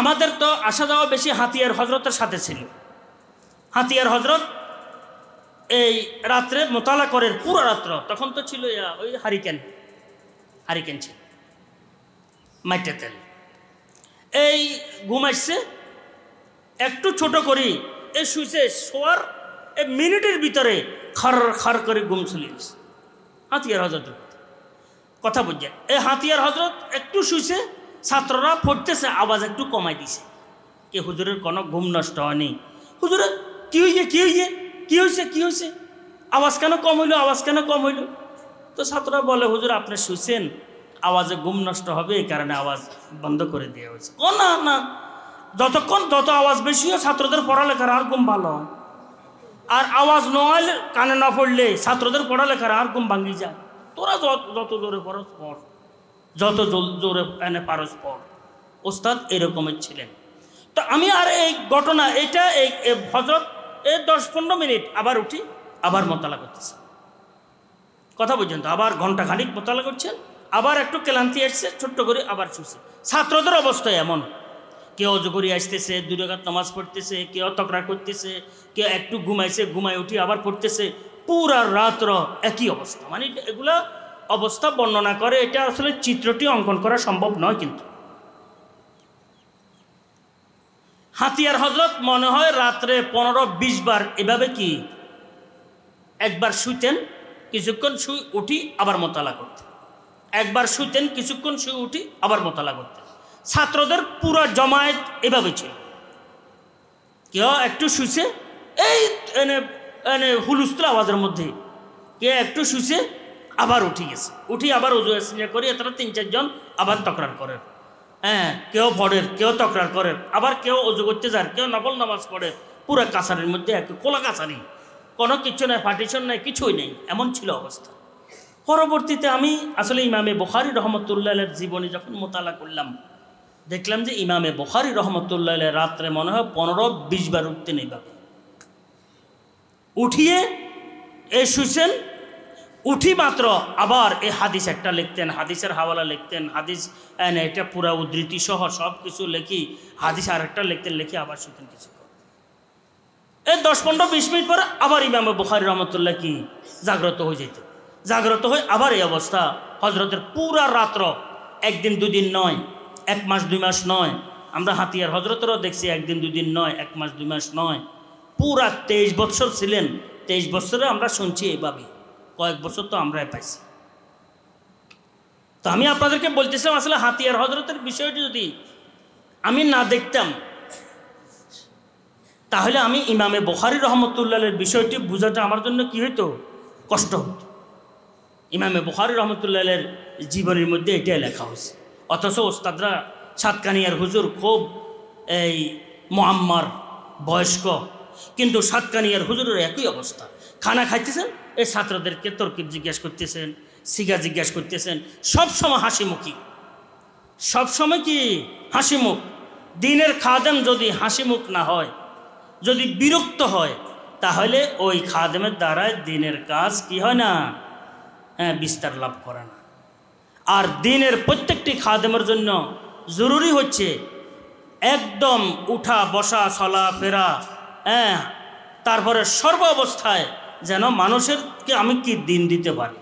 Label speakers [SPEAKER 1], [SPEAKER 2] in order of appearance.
[SPEAKER 1] আমাদের তো আসা যাওয়া বেশি হাতিয়ার হজরতের সাথে ছিল। হাতিয়ার হজরত এই রাত্রে মোতালা করেন, পুরো রাত্র। তখন তো ছিল ওই হারিকেন। হারিকেন ছিল। মাইটে তেল। এই ঘুমাইছে একটু ছোট করি এই শুইছে, শোয়ার এ মিনিটের ভিতরে খর খর করে ঘুম চলে গেছে। হাতিয়ার হজরত। কথা বুঝছেন এই হাতিয়ার হজরত একটু শুইছে ছাত্ররা পড়তেছে, আওয়াজ একটু কমাই দিছে। কে হুজুরের কোনো ঘুম নষ্ট হয়নি। হুজুরের কি হইছে কি হইছে, কি হয়েছে কি হয়েছে আওয়াজ কেন কম হইল, আওয়াজ কেন কম হইল? তো ছাত্ররা বলে, হুজুর, আপনি শুছেন আওয়াজে ঘুম নষ্ট হবে, এই কারণে আওয়াজ বন্ধ করে দেওয়া হয়েছে। ও না না। যতক্ষণ যত আওয়াজ বেশি হয়, ছাত্রদের পড়ালেখার আর ঘুম ভালো হয়। আর আওয়াজ নয় কানে না পড়লে ছাত্রদের পড়ালেখার আর ঘুম ভাঙ্গি যায়। তোরা যত জোরে পড়স, পড়। যত জোরে এনে পারস পড় ওস্তাদ এরকমের ছিলেন। তো আমি আর এই ঘটনা, এটা এই হজরত এই দশ পনেরো মিনিট, আবার উঠি, আবার মোতালা করতেছে। কথা বলছেন তো, আবার ঘণ্টা খানিক মোতালা করছেন, আবার একটু ক্লান্তি আসছে, ছোট্ট করে আবার শুছে ছাত্রদের অবস্থা এমন। কেউ অজু করে আসতেছে দুরাঘাত নামাজ পড়তেছে, কেউ তকরা করতেছে, কেউ একটু ঘুমাইছে ঘুমাই উঠি আবার পড়তেছে। পুরা রাত্র একই অবস্থা। মানে এগুলা অবস্থা বর্ণনা করে, এটা আসলে চিত্রটি অঙ্কন করা সম্ভব নয় কিন্তু। হাতিয়ার হজরত মনে হয় রাত্রে পনেরো বিশ বার, এভাবে কি একবার শুইতেন কিছুক্ষণ শুই উঠি, আবার মোতালা করতেন। একবার শুইতেন কিছুক্ষণ শুয়ে উঠি, আবার মোতালা করতেন। ছাত্রদের পুরো জমায়েত এভাবে ছিল। কেউ একটু শুইছে, এই এনে এনে হুলুস্থুল আওয়াজের মধ্যে। কে একটু শুইছে আবার উঠি গেছে। উঠি আবার উজু আসিয়া করি এতটা তিন চারজন আবার তকরার করেন হ্যাঁ কেউ পড়েন কেউ তকরার করেন আবার কেউ অজু করতে যান কেউ নবল নামাজ পড়ে। পুরো কাছারির মধ্যে এক কোলা কাছারি। কোনো কিছু নাই পার্টিশন নাই, কিছুই নেই, এমন ছিল অবস্থা। পরবর্তীতে আমি আসলে ইমামে বখারি রহমতুল্লাহের জীবনী যখন মোতালা করলাম, দেখলাম যে ইমামে বখারি রহমতুল্লাহ রাত্রে মনে হয় পনেরো বিশ বার উঠতেন এইভাবে উঠিয়ে এ শুছেন উঠি মাত্র আবার এই হাদিস একটা লিখতেন, হাদিসের হাওয়ালা লিখতেন, হাদিস এটা পুরা উদ্ধৃতি সহ সব কিছু লিখি, হাদিস আর একটা লিখতেন, লিখে আবার শুতেন কিছু এই দশ পনেরো বিশ মিনিট পরে আবার ইমাম বুখারি রহমতুল্লাহ কি? জাগ্রত হয়ে যেত। জাগ্রত হয়ে আবার এই অবস্থা হজরতের পুরা রাত্র, একদিন দুদিন নয়, এক মাস দুই মাস নয়, আমরা হাতিয়ার হজরতেরও দেখছি একদিন দুদিন নয়, এক মাস দুই মাস নয়, পুরা তেইশ বছর ছিলেন, তেইশ বছরে আমরা শুনছি এইভাবে কয়েক বছর তো আমরাই পাইছি। তো আমি আপনাদেরকে বলতেছিলাম আসলে হাতিয়ার হজরতের বিষয়টি যদি আমি না দেখতাম, তাহলে আমি ইমামে বখারি রহমতুল্লাহের বিষয়টি বোঝাটা আমার জন্য কি হইতো? কষ্ট হতো ইমামে বখারি রহমতুল্লাহের জীবনের মধ্যে এটাই লেখা হয়েছে। অথচ ওস্তাদরা সাতকানিয়ার হুজুর খুব এই মোয়াম্মার বয়স্ক, কিন্তু সাতকানিয়ার হুজুরের একই অবস্থা। খানা খাইতেছেন? এই ছাত্রদেরকে তর্কিব জিজ্ঞাসা করতেছেন, সিগা জিজ্ঞাসা করতেছেন। সব সময় হাসি মুখী। সবসময় কি হাসি মুখ? দিনের খাদেম যদি হাসি মুখ না হয়, যদি বিরক্ত হয়, তাহলে ওই খাদেমের দ্বারায় দিনের কাজ কি হয় না? হ্যাঁ বিস্তার লাভ করে না। আর দিনের প্রত্যেকটি খাদেমের জন্য জরুরি হচ্ছে একদম উঠা, বসা, চলা, ফেরা হ্যাঁ তারপরে সর্ব অবস্থায় যেন মানুষেরকে আমি কি দিন দিতে পারি?